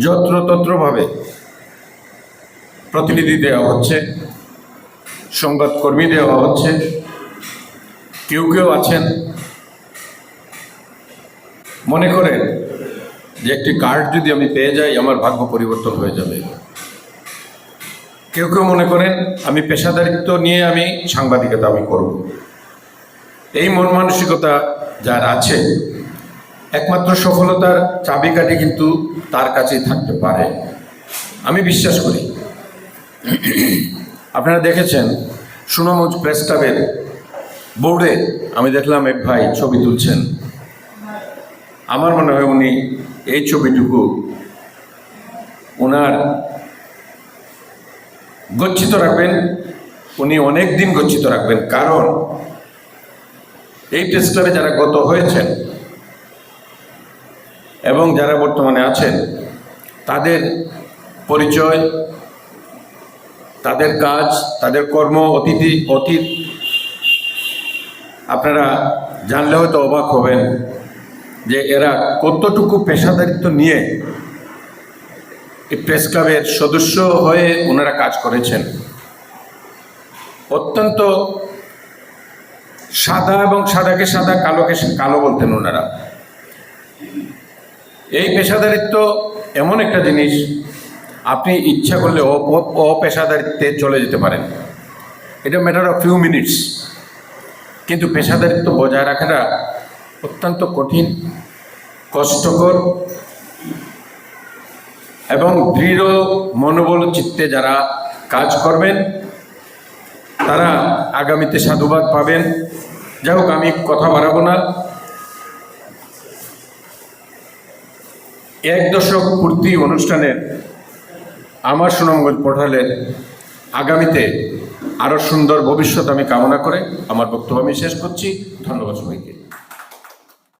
যত্রতত্রভাবে প্রতিনিধি দেওয়া হচ্ছে, সংবাদকর্মী দেওয়া হচ্ছে, কেউ কেউ আছেন। মনে করেন যে একটি কার্ড যদি আমি পেয়ে যাই, আমার ভাগ্য পরিবর্তন হয়ে যাবে। কেউ কেউ মনে করেন, আমি পেশাদারিত্ব নিয়ে আমি সাংবাদিকতা আমি করব। এই মন মানসিকতা যার আছে একমাত্র সফলতার চাবিকাঠি কিন্তু তার কাছেই থাকতে পারে। আমি বিশ্বাস করি। আপনারা দেখেছেন সুনামজ প্রেস ক্লাবের বোর্ডে আমি দেখলাম এক ভাই ছবি তুলছেন। আমার মনে হয় উনি এই ছবিটুকু ওনার গচ্ছিত রাখবেন। উনি অনেক দিন গচ্ছিত রাখবেন। কারণ এই প্রেস ক্লাবে যারা গত হয়েছেন এবং যারা বর্তমানে আছেন, তাদের পরিচয়, তাদের কাজ, তাদের কর্ম, অতিথি, অতীত, আপনারা জানলে হয়তো অবাক হবেন যে এরা কতটুকু পেশাদারিত্ব নিয়ে এই প্রেস ক্লাবের সদস্য হয়ে ওনারা কাজ করেছেন। অত্যন্ত সাদা এবং সাদাকে সাদা, কালোকে কালো বলতেন ওনারা। এই পেশাদারিত্ব এমন একটা জিনিস, আপনি ইচ্ছা করলে অপেশাদারিত্বে চলে যেতে পারেন। এটা ম্যাটার অফ ফিউ মিনিটস কিন্তু পেশাদারিত্ব বজায় রাখাটা অত্যন্ত কঠিন, কষ্টকর এবং দৃঢ় মনোবল চিত্তে যারা কাজ করবেন, তারা আগামীতে সাধুবাদ পাবেন। যাই হোক, আমি কথা বাড়াবো না। এক দশক পূর্তি অনুষ্ঠানের আমার সুনামগঞ্জ পোর্টালের আগামীতে আরও সুন্দর ভবিষ্যৎ আমি কামনা করে আমার বক্তব্য আমি শেষ করছি। ধন্যবাদ সবাইকে।